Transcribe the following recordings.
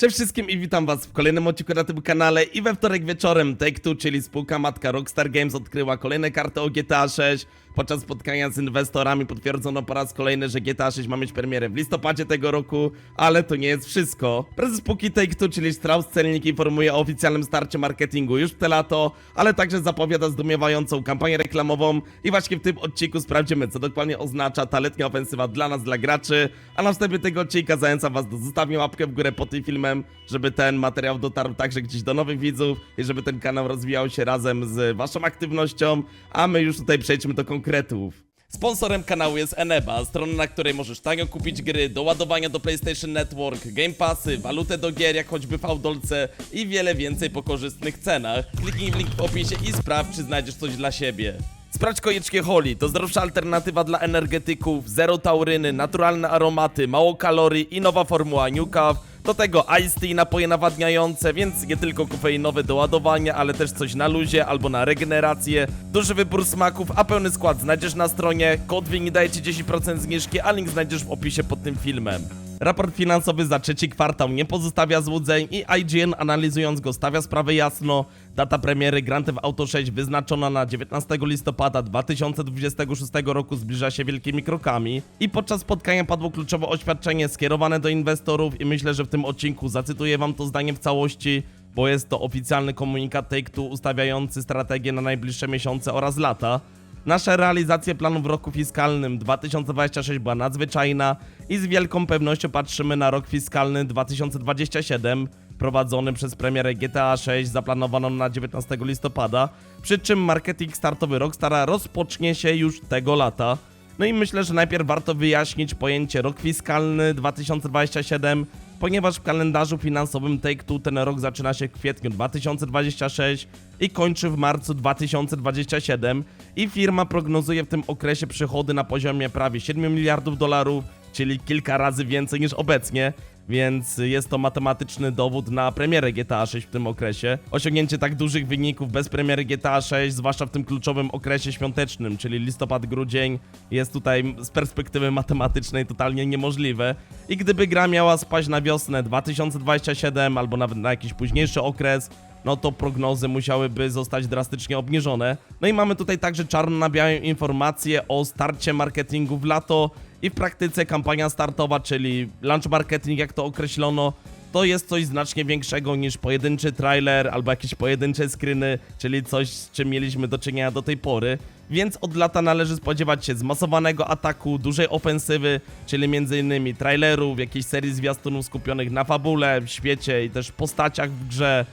Cześć wszystkim i witam was w kolejnym odcinku na tym kanale i we wtorek wieczorem Take-Two, czyli spółka matka Rockstar Games odkryła kolejne karty o GTA 6. Podczas spotkania z inwestorami potwierdzono po raz kolejny, że GTA 6 ma mieć premierę w listopadzie tego roku, ale to nie jest wszystko. Prezes spółki Take-Two, czyli Strauss Celnik informuje o oficjalnym starcie marketingu już w te lato, ale także zapowiada zdumiewającą kampanię reklamową i właśnie w tym odcinku sprawdzimy, co dokładnie oznacza ta letnia ofensywa dla nas, dla graczy, a na wstępie tego odcinka zachęcam was do zostawienia łapkę w górę pod tym filmem, żeby ten materiał dotarł także gdzieś do nowych widzów i żeby ten kanał rozwijał się razem z waszą aktywnością, a my już tutaj przejdźmy do konkretów. Sponsorem kanału jest Eneba, strona, na której możesz tanio kupić gry, do ładowania do PlayStation Network, Game Passy, walutę do gier, jak choćby Fałdolce i wiele więcej po korzystnych cenach. Kliknij w link w opisie i sprawdź, czy znajdziesz coś dla siebie. Sprawdź koniecznie Holly, to zdrowsza alternatywa dla energetyków, zero tauryny, naturalne aromaty, mało kalorii i nowa formuła New Cav. Do tego Ice Tea, napoje nawadniające, więc nie tylko kofeinowe do ładowania, ale też coś na luzie albo na regenerację. Duży wybór smaków, a pełny skład znajdziesz na stronie. Kod WING daje Ci 10% zniżki, a link znajdziesz w opisie pod tym filmem. Raport finansowy za trzeci kwartał nie pozostawia złudzeń i IGN analizując go stawia sprawę jasno. Data premiery Grand Theft Auto 6 wyznaczona na 19 listopada 2026 roku zbliża się wielkimi krokami i podczas spotkania padło kluczowe oświadczenie skierowane do inwestorów i myślę, że w tym odcinku zacytuję wam to zdanie w całości, bo jest to oficjalny komunikat Take-Two ustawiający strategię na najbliższe miesiące oraz lata. Nasza realizacja planu w roku fiskalnym 2026 była nadzwyczajna i z wielką pewnością patrzymy na rok fiskalny 2027, prowadzony przez premierę GTA 6 zaplanowaną na 19 listopada, przy czym marketing startowy Rockstara rozpocznie się już tego lata. No i myślę, że najpierw warto wyjaśnić pojęcie rok fiskalny 2027, ponieważ w kalendarzu finansowym Take-Two ten rok zaczyna się w kwietniu 2026 i kończy w marcu 2027 i firma prognozuje w tym okresie przychody na poziomie prawie 7 miliardów dolarów, czyli kilka razy więcej niż obecnie, więc jest to matematyczny dowód na premierę GTA 6 w tym okresie. Osiągnięcie tak dużych wyników bez premiery GTA 6, zwłaszcza w tym kluczowym okresie świątecznym, czyli listopad-grudzień, jest tutaj z perspektywy matematycznej totalnie niemożliwe. I gdyby gra miała spaść na wiosnę 2027 albo nawet na jakiś późniejszy okres, no to prognozy musiałyby zostać drastycznie obniżone. No i mamy tutaj także czarno na białym informacje o starcie marketingu w lato i w praktyce kampania startowa, czyli launch marketing jak to określono, to jest coś znacznie większego niż pojedynczy trailer albo jakieś pojedyncze screeny, czyli coś z czym mieliśmy do czynienia do tej pory. Więc od lata należy spodziewać się zmasowanego ataku, dużej ofensywy, czyli m.in. trailerów, jakiejś serii zwiastunów skupionych na fabule, w świecie i też postaciach w grze,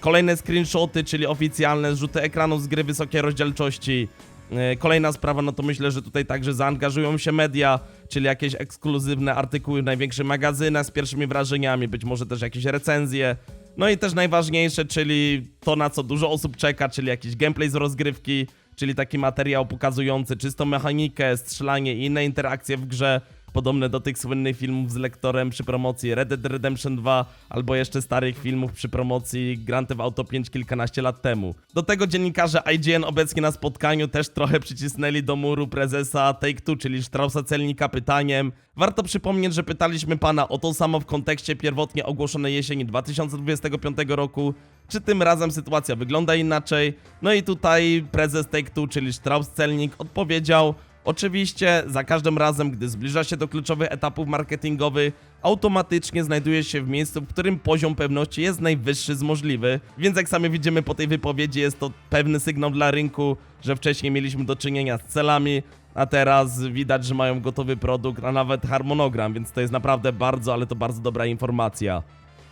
Kolejne screenshoty, czyli oficjalne zrzuty ekranów z gry wysokiej rozdzielczości. E, Kolejna sprawa, no to myślę, że tutaj także zaangażują się media, czyli jakieś ekskluzywne artykuły w największych magazynach z pierwszymi wrażeniami, być może też jakieś recenzje. No i też najważniejsze, czyli to na co dużo osób czeka, czyli jakiś gameplay z rozgrywki, czyli taki materiał pokazujący czystą mechanikę, strzelanie i inne interakcje w grze podobne do tych słynnych filmów z lektorem przy promocji Red Dead Redemption 2 albo jeszcze starych filmów przy promocji Grand Theft Auto 5 kilkanaście lat temu. Do tego dziennikarze IGN obecnie na spotkaniu też trochę przycisnęli do muru prezesa Take-Two, czyli Straussa Celnika pytaniem. Warto przypomnieć, że pytaliśmy pana o to samo w kontekście pierwotnie ogłoszonej jesieni 2025 roku, czy tym razem sytuacja wygląda inaczej. No i tutaj prezes Take-Two, czyli Strauss Celnik odpowiedział, Oczywiście za każdym razem, gdy zbliża się do kluczowych etapów marketingowych, automatycznie znajduje się w miejscu, w którym poziom pewności jest najwyższy z możliwy. Więc jak sami widzimy po tej wypowiedzi, jest to pewny sygnał dla rynku, że wcześniej mieliśmy do czynienia z celami, a teraz widać, że mają gotowy produkt, a nawet harmonogram, więc to jest naprawdę bardzo, ale to bardzo dobra informacja.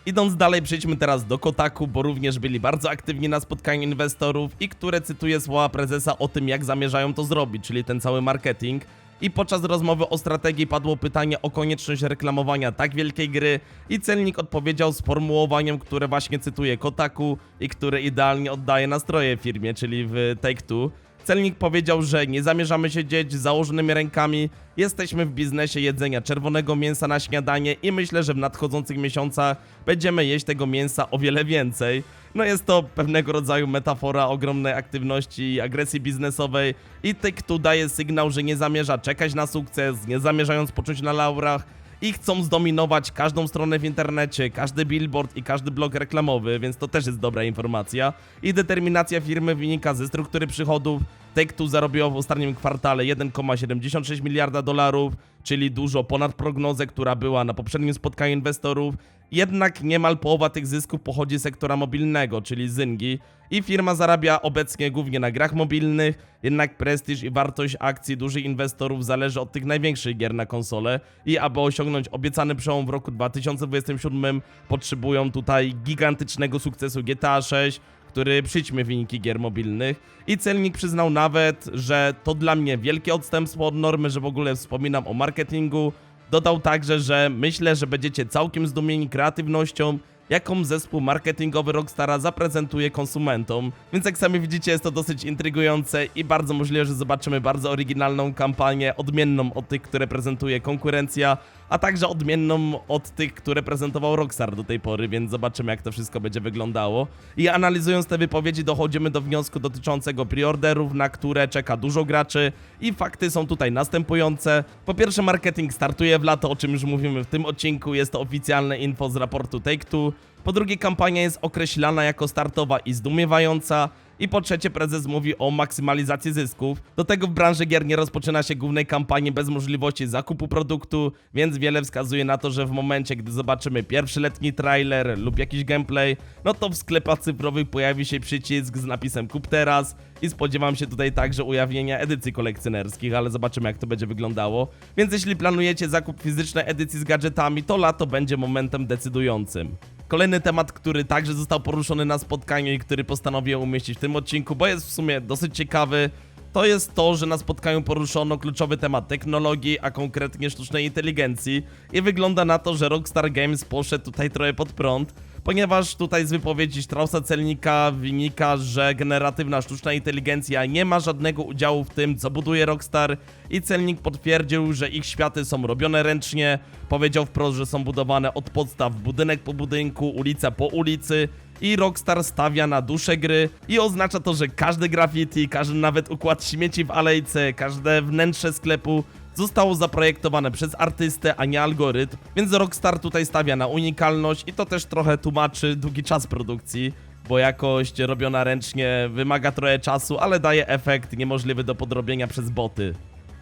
Idąc dalej, przejdźmy teraz do Kotaku, bo również byli bardzo aktywni na spotkaniu inwestorów i które cytuję słowa prezesa o tym, jak zamierzają to zrobić, czyli ten cały marketing. I podczas rozmowy o strategii padło pytanie o konieczność reklamowania tak wielkiej gry i celnik odpowiedział sformułowaniem, które właśnie cytuję Kotaku i które idealnie oddaje nastroje firmie, czyli w Take-Two. Celnik powiedział, że nie zamierzamy siedzieć z założonymi rękami, jesteśmy w biznesie jedzenia czerwonego mięsa na śniadanie i myślę, że w nadchodzących miesiącach będziemy jeść tego mięsa o wiele więcej. No jest to pewnego rodzaju metafora ogromnej aktywności i agresji biznesowej i Take-Two daje sygnał, że nie zamierza czekać na sukces, nie zamierzając poczuć na laurach i chcą zdominować każdą stronę w internecie, każdy billboard i każdy blog reklamowy, więc to też jest dobra informacja. I determinacja firmy wynika ze struktury przychodów. Take-Two zarobiło w ostatnim kwartale 1,76 miliarda dolarów, czyli dużo ponad prognozę, która była na poprzednim spotkaniu inwestorów. Jednak niemal połowa tych zysków pochodzi z sektora mobilnego, czyli Zyngi. I firma zarabia obecnie głównie na grach mobilnych, jednak prestiż i wartość akcji dużych inwestorów zależy od tych największych gier na konsolę. I aby osiągnąć obiecany przełom w roku 2027, potrzebują tutaj gigantycznego sukcesu GTA 6, który przyćmie wyniki gier mobilnych. I celnik przyznał nawet, że to dla mnie wielkie odstępstwo od normy, że w ogóle wspominam o marketingu. Dodał także, że myślę, że będziecie całkiem zdumieni kreatywnością, jaką zespół marketingowy Rockstara zaprezentuje konsumentom. Więc jak sami widzicie, jest to dosyć intrygujące i bardzo możliwe, że zobaczymy bardzo oryginalną kampanię, odmienną od tych, które prezentuje konkurencja, a także odmienną od tych, które prezentował Rockstar do tej pory, więc zobaczymy, jak to wszystko będzie wyglądało. I analizując te wypowiedzi, dochodzimy do wniosku dotyczącego preorderów, na które czeka dużo graczy i fakty są tutaj następujące. Po pierwsze, marketing startuje w lato, o czym już mówimy w tym odcinku, jest to oficjalne info z raportu Take-Two. Po drugie, kampania jest określana jako startowa i zdumiewająca. I po trzecie, prezes mówi o maksymalizacji zysków. Do tego w branży gier nie rozpoczyna się głównej kampanii bez możliwości zakupu produktu, więc wiele wskazuje na to, że w momencie, gdy zobaczymy pierwszy letni trailer lub jakiś gameplay, no to w sklepach cyfrowych pojawi się przycisk z napisem kup teraz i spodziewam się tutaj także ujawnienia edycji kolekcjonerskich, ale zobaczymy jak to będzie wyglądało. Więc jeśli planujecie zakup fizycznej edycji z gadżetami, to lato będzie momentem decydującym. Kolejny temat, który także został poruszony na spotkaniu i który postanowiłem umieścić w tym odcinku, bo jest w sumie dosyć ciekawy, to jest to, że na spotkaniu poruszono kluczowy temat technologii, a konkretnie sztucznej inteligencji. I wygląda na to, że Rockstar Games poszedł tutaj trochę pod prąd, ponieważ tutaj z wypowiedzi Straussa Celnika wynika, że generatywna sztuczna inteligencja nie ma żadnego udziału w tym, co buduje Rockstar i Celnik potwierdził, że ich światy są robione ręcznie, powiedział wprost, że są budowane od podstaw budynek po budynku, ulica po ulicy, i Rockstar stawia na duszę gry i oznacza to, że każdy graffiti, każdy nawet układ śmieci w alejce, każde wnętrze sklepu zostało zaprojektowane przez artystę, a nie algorytm, więc Rockstar tutaj stawia na unikalność i to też trochę tłumaczy długi czas produkcji, bo jakość robiona ręcznie wymaga trochę czasu, ale daje efekt niemożliwy do podrobienia przez boty.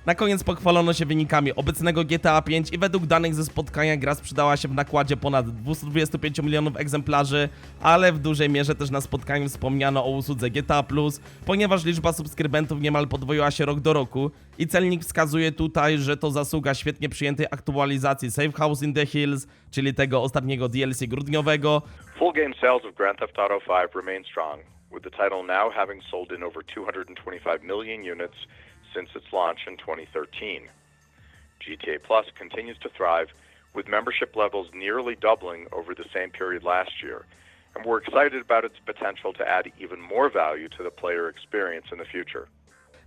Na koniec pochwalono się wynikami obecnego GTA 5 i według danych ze spotkania gra sprzedała się w nakładzie ponad 225 milionów egzemplarzy, ale w dużej mierze też na spotkaniu wspomniano o usłudze GTA+, ponieważ liczba subskrybentów niemal podwoiła się rok do roku i celnik wskazuje tutaj, że to zasługa świetnie przyjętej aktualizacji Safe House in the Hills, czyli tego ostatniego DLC grudniowego, Full game sales of Grand Theft Auto 5 remain strong, with the title now having sold in over 225 million units since its launch in 2013. GTA Plus continues to thrive, with membership levels nearly doubling over the same period last year, and we're excited about its potential to add even more value to the player experience in the future.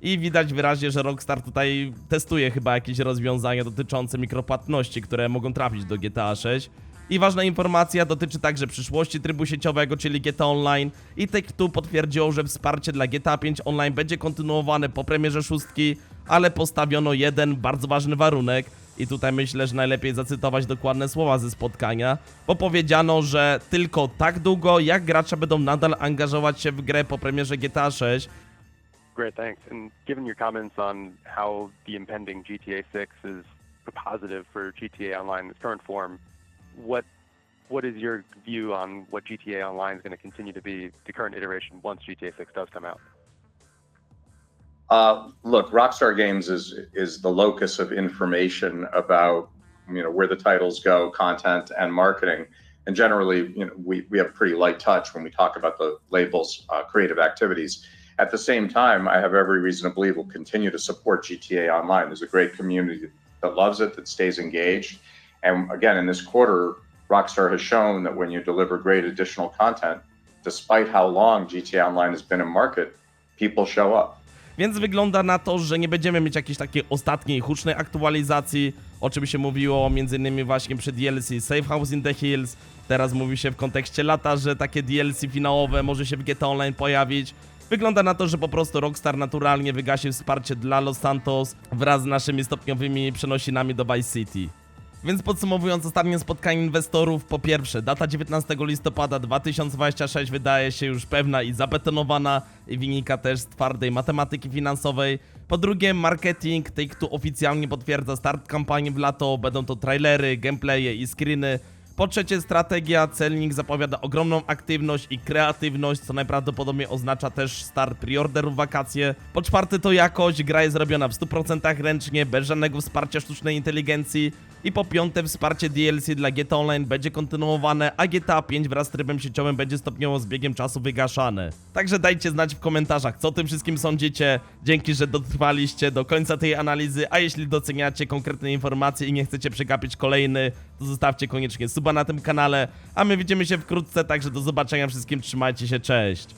I widać wyraźnie, że Rockstar tutaj testuje chyba jakieś rozwiązania dotyczące mikropłatności, które mogą trafić do GTA 6. I ważna informacja dotyczy także przyszłości trybu sieciowego, czyli GTA Online. I Take-Two potwierdziło, że wsparcie dla GTA 5 Online będzie kontynuowane po premierze szóstki, ale postawiono jeden bardzo ważny warunek. I tutaj myślę, że najlepiej zacytować dokładne słowa ze spotkania, bo powiedziano, że tylko tak długo, jak gracze będą nadal angażować się w grę po premierze GTA 6, Great, thanks. And given your comments on how the impending GTA 6 is positive for GTA Online in its current form, what what is your view on what GTA Online is going to continue to be the current iteration once GTA 6 does come out? Uh, look, Rockstar Games is is the locus of information about you know where the titles go, content, and marketing. And generally, you know, we, we have a pretty light touch when we talk about the label's uh, creative activities. At the same time, I have every reason to believe we'll continue to support GTA Online. There's a great community that loves it, that stays engaged. And again, in this quarter, Rockstar has shown that when you deliver great additional content, despite how long GTA Online has been in market, people show up. Więc wygląda na to, że nie będziemy mieć jakiejś takiej ostatniej, hucznej aktualizacji, o czym się mówiło m.in. właśnie przy DLC Safe House in the Hills. Teraz mówi się w kontekście lata, że takie DLC finałowe może się w GTA Online pojawić. Wygląda na to, że po prostu Rockstar naturalnie wygasi wsparcie dla Los Santos wraz z naszymi stopniowymi przenosinami do Vice City. Więc podsumowując ostatnie spotkanie inwestorów, po pierwsze, data 19 listopada 2026 wydaje się już pewna i zabetonowana i wynika też z twardej matematyki finansowej. Po drugie, marketing Take-Two oficjalnie potwierdza start kampanii w lato, będą to trailery, gameplaye i screeny. Po trzecie, strategia, celnik zapowiada ogromną aktywność i kreatywność, co najprawdopodobniej oznacza też start preorderów wakacje. Po czwarte, to jakość, gra jest robiona w 100% ręcznie, bez żadnego wsparcia sztucznej inteligencji. I po piąte, wsparcie DLC dla GTA Online będzie kontynuowane, a GTA 5 wraz z trybem sieciowym będzie stopniowo z biegiem czasu wygaszane. Także dajcie znać w komentarzach, co o tym wszystkim sądzicie. Dzięki, że dotrwaliście do końca tej analizy, a jeśli doceniacie konkretne informacje i nie chcecie przegapić kolejny, to zostawcie koniecznie suba na tym kanale, a my widzimy się wkrótce, także do zobaczenia wszystkim, trzymajcie się, cześć!